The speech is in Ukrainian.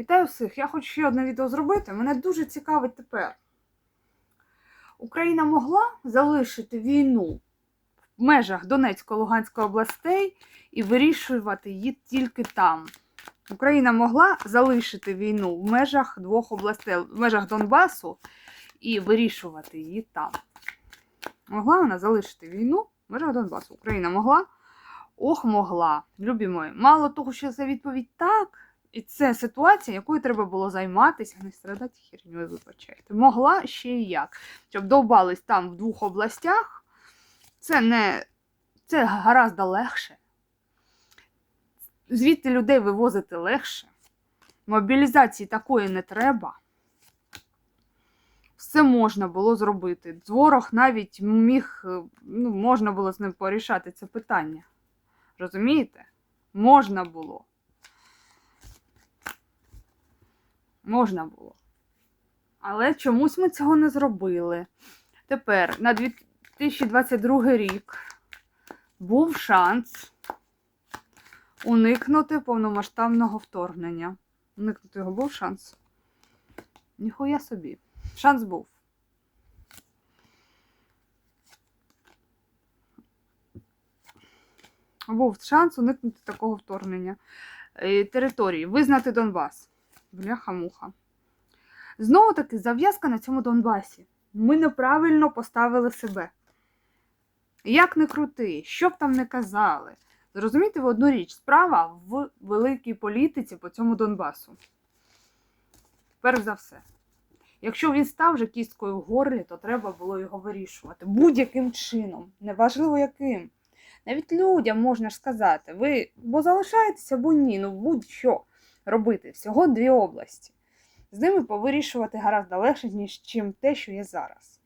Вітаю всіх! Я хочу ще одне відео зробити. Мене дуже цікавить тепер. Україна могла залишити війну в межах Донецько-Луганської областей і вирішувати її тільки там. Україна могла залишити війну в межах двох областей, в межах Донбасу і вирішувати її там. Могла вона залишити війну в межах Донбасу. Україна могла? Ох, могла. Любі мої. Мало того, що це відповідь так. І це ситуація, якою треба було займатися, не страдати херньою, вибачайте. Могла ще і як. Щоб довбались там в двох областях, це не це гаразд легше. Звідти людей вивозити легше. Мобілізації такої не треба. Все можна було зробити. Ворог навіть міг, ну, можна було з ним порішати це питання. Розумієте? Можна було. Можна було. Але чомусь ми цього не зробили. Тепер на 2022 рік був шанс уникнути повномасштабного вторгнення. Уникнути його був шанс. Ніхуя собі. Шанс був. Був шанс уникнути такого вторгнення Е, території, визнати Донбас. Бляха-муха. Знову таки, зав'язка на цьому Донбасі. Ми неправильно поставили себе. Як не крути, що б там не казали. Зрозумійте ви одну річ, справа в великій політиці по цьому Донбасу. Перш за все. Якщо він став вже кісткою в горлі, то треба було його вирішувати будь-яким чином, неважливо яким. Навіть людям можна ж сказати, ви бо залишаєтеся, або ні, ну будь-що робити. Всього дві області. З ними повирішувати гаразд легше, ніж чим те, що є зараз.